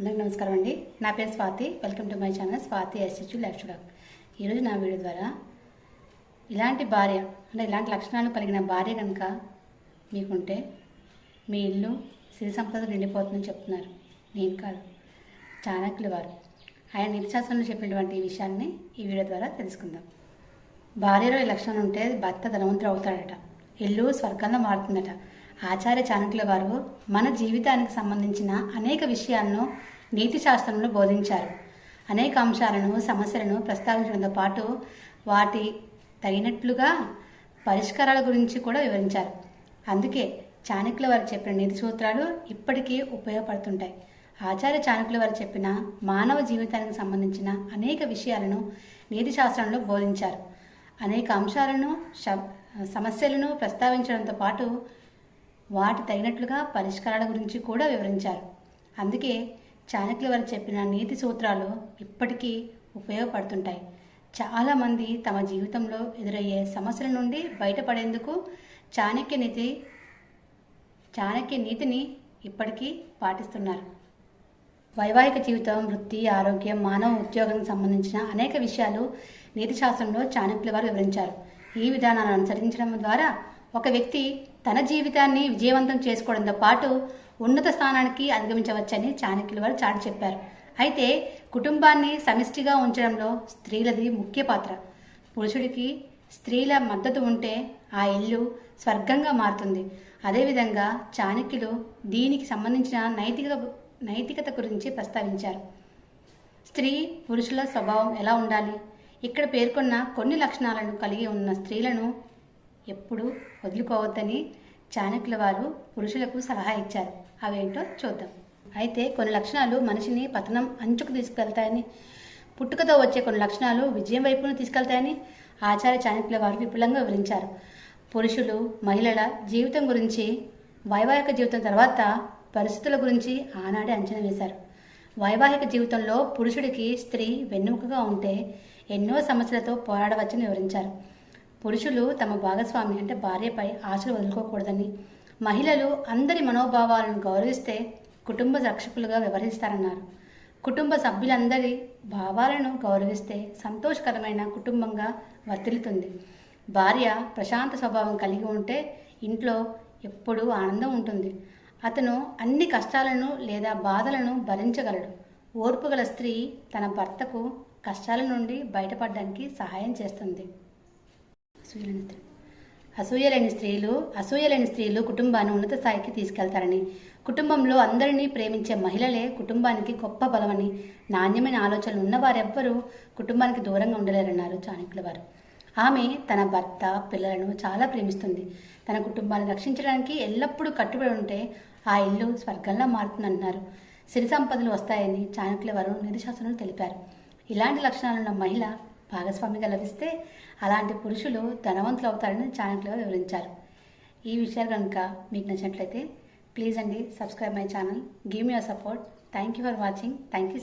అందరికీ నమస్కారం అండి. నా పేరు Swathi. Welcome to my channel Swathi SH life stack ఈరోజు నా వీడియో ద్వారా ఇలాంటి భార్య అంటే ఇలాంటి లక్షణాలు కలిగిన భార్య కనుక మీకుంటే మీ ఇల్లు సిరి సంపద నిండిపోతుందని చెప్తున్నారు. నేను కాదు చాణక్యులు వారు. ఆయన నిత్యశాస్త్రంలో చెప్పినటువంటి ఈ విషయాన్ని ఈ వీడియో ద్వారా తెలుసుకుందాం. భార్యలో ఈ లక్షణాలు ఉంటే భర్త ధనవంతుడు అవుతాడట. ఇల్లు స్వర్గంలో మారుతుందట. ఆచార్య చాణక్యుల వారు మన జీవితానికి సంబంధించిన అనేక విషయాలను నీతి శాస్త్రంలో బోధించారు. అనేక అంశాలను సమస్యలను ప్రస్తావించడంతో పాటు వాటి తగినట్లుగా పరిష్కారాల గురించి కూడా వివరించారు. అందుకే చాణక్యుల వారు చెప్పిన నీతి సూత్రాలు ఇప్పటికీ ఉపయోగపడుతుంటాయి. ఆచార్య చాణక్యుల వారు చెప్పిన మానవ జీవితానికి సంబంధించిన అనేక విషయాలను నీతి శాస్త్రంలో బోధించారు. అనేక అంశాలను సమస్యలను ప్రస్తావించడంతో పాటు వాటి తగినట్లుగా పరిష్కారాల గురించి కూడా వివరించారు. అందుకే చాణక్యుల వారు చెప్పిన నీతి సూత్రాలు ఇప్పటికీ ఉపయోగపడుతుంటాయి. చాలామంది తమ జీవితంలో ఎదురయ్యే సమస్యల నుండి బయటపడేందుకు చాణక్య నీతి చాణక్య నీతిని ఇప్పటికీ పాటిస్తున్నారు. వైవాహిక జీవితం వృత్తి ఆరోగ్యం మానవ ఉద్యోగానికి సంబంధించిన అనేక విషయాలు నీతి శాస్త్రంలో చాణక్యుల వారు వివరించారు. ఈ విధానాలను అనుసరించడం ద్వారా ఒక వ్యక్తి తన జీవితాన్ని విజయవంతం చేసుకోవడంతో పాటు ఉన్నత స్థానానికి అధిగమించవచ్చని చాణక్యుల వారు చాటి చెప్పారు. అయితే కుటుంబాన్ని సమిష్టిగా ఉంచడంలో స్త్రీలది ముఖ్య పాత్ర. పురుషుడికి స్త్రీల మద్దతు ఉంటే ఆ ఇల్లు స్వర్గంగా మారుతుంది. అదేవిధంగా చాణక్యులు దీనికి సంబంధించిన నైతిక నైతికత గురించి ప్రస్తావించారు. స్త్రీ పురుషుల స్వభావం ఎలా ఉండాలి? ఇక్కడ పేర్కొన్న కొన్ని లక్షణాలను కలిగి ఉన్న స్త్రీలను ఎప్పుడు వదులుకోవద్దని చాణక్యుల వారు పురుషులకు సలహా ఇచ్చారు. అవేంటో చూద్దాం. అయితే కొన్ని లక్షణాలు మనిషిని పతనం అంచుకు తీసుకెళ్తాయని పుట్టుకతో వచ్చే కొన్ని లక్షణాలు విజయం వైపును తీసుకెళ్తాయని ఆచార్య చాణక్యుల వారు విపులంగా వివరించారు. పురుషులు మహిళల జీవితం గురించి వైవాహిక జీవితం తర్వాత పరిస్థితుల గురించి ఆనాడే అంచనా వేశారు. వైవాహిక జీవితంలో పురుషుడికి స్త్రీ వెన్నెముకగా ఉంటే ఎన్నో సమస్యలతో పోరాడవచ్చని వివరించారు. పురుషులు తమ భాగస్వామి అంటే భార్యపై ఆశలు వదులుకోకూడదని. మహిళలు అందరి మనోభావాలను గౌరవిస్తే కుటుంబ రక్షకులుగా వ్యవహరిస్తారన్నారు. కుటుంబ సభ్యులందరి భావాలను గౌరవిస్తే సంతోషకరమైన కుటుంబంగా వర్తిల్లుతుంది. భార్య ప్రశాంత స్వభావం కలిగి ఉంటే ఇంట్లో ఎప్పుడూ ఆనందం ఉంటుంది. అతను అన్ని కష్టాలను లేదా బాధలను భరించగలడు. ఓర్పుగల స్త్రీ తన భర్తకు కష్టాల నుండి బయటపడడానికి సహాయం చేస్తుంది. అసూయలేని స్త్రీ. అసూయలేని స్త్రీలు అసూయలేని స్త్రీలు కుటుంబాన్ని ఉన్నత స్థాయికి తీసుకెళ్తారని కుటుంబంలో అందరినీ ప్రేమించే మహిళలే కుటుంబానికి గొప్ప బలమని నాణ్యమైన ఆలోచనలు ఉన్నవారెవ్వరూ కుటుంబానికి దూరంగా ఉండలేరన్నారు చాణక్యుల వారు. ఆమె తన భర్త పిల్లలను చాలా ప్రేమిస్తుంది. తన కుటుంబాన్ని రక్షించడానికి ఎల్లప్పుడూ కట్టుబడి ఉంటే ఆ ఇల్లు స్వర్గంలా మారుతుందన్నారు సిరి సంపదలు వస్తాయని చాణక్యుల వారు నిధిశాసనలు తెలిపారు. ఇలాంటి లక్షణాలున్న మహిళ భాగస్వామిగా లభిస్తే అలాంటి పురుషులు ధనవంతులు అవుతారని ఛానల్లో వివరించారు. ఈ విషయాలు కనుక మీకు నచ్చినట్లయితే ప్లీజ్ అండి subscribe my channel. Give me a support. Thank you for watching. Thank you